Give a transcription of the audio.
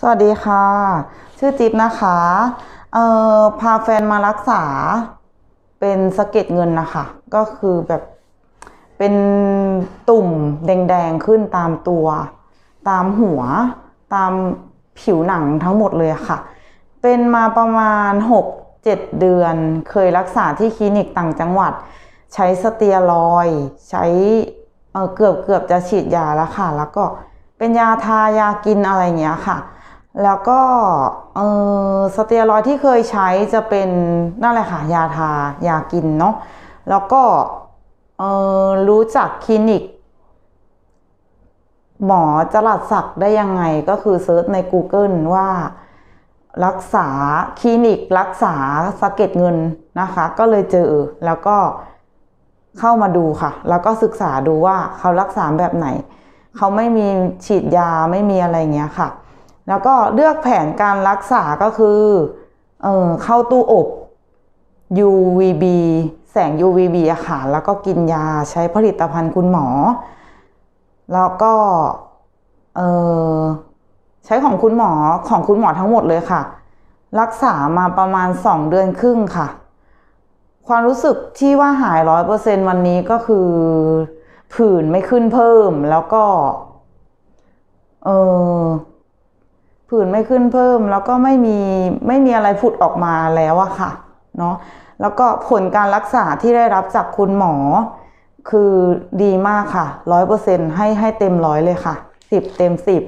สวัสดีค่ะ ชื่อจิ๊บนะคะเอ่อพาแฟนมารักษา เป็นสะเก็ดเงินนะคะ ก็คือแบบเป็นตุ่มแดงๆขึ้นตามตัว ตามหัว ตามผิวหนังทั้งหมดเลยค่ะ เป็นมาประมาณ 6-7 เดือน เคยรักษาที่คลินิกต่างจังหวัด ใช้สเตียรอยใช้เออเกือบเกือบจะฉีดยาแล้วค่ะ แล้วก็เป็นยาทายากินอะไรอย่างเงี้ยค่ะ แล้วก็เออสเตียรอยที่เคยใช้จะเป็นนั่นแหละค่ะยาทายากินเนาะแล้วก็เออรู้จักคลินิก หมอจรัสศักดิ์ได้ยังไงก็คือเซิร์ชใน Google ว่ารักษาคลินิกรักษาสะเก็ดเงินนะคะ ก็เลยเจอแล้วก็เข้ามาดูค่ะ แล้วก็ศึกษาดูว่าเขารักษาแบบไหน เขาไม่มีฉีดยาไม่มีอะไรเงี้ยค่ะ แล้วก็เลือกแผนการรักษาก็คือเออเข้าตู้อบ UVB แสง UVB อะค่ะ แล้วก็กินยาใช้ผลิตภัณฑ์คุณหมอ แล้วก็เออใช้ของคุณหมอของคุณหมอทั้งหมดเลยค่ะ รักษามาประมาณสองเดือนครึ่งค่ะ ความรู้สึกที่ว่าหายร้อยเปอร์เซ็นวันนี้ก็คือ ผื่นไม่ขึ้นเพิ่มแล้วก็ เออ ผื่นไม่ขึ้นเพิ่มแล้วก็ไม่มีไม่มีอะไรผุดออกมาแล้วอะค่ะเนาะแล้วก็ผลการรักษาที่ได้รับจากคุณหมอ คือดีมากค่ะร้อยเปอร์เซ็นให้ให้เต็มร้อยเลยค่ะสิบเต็มสิบ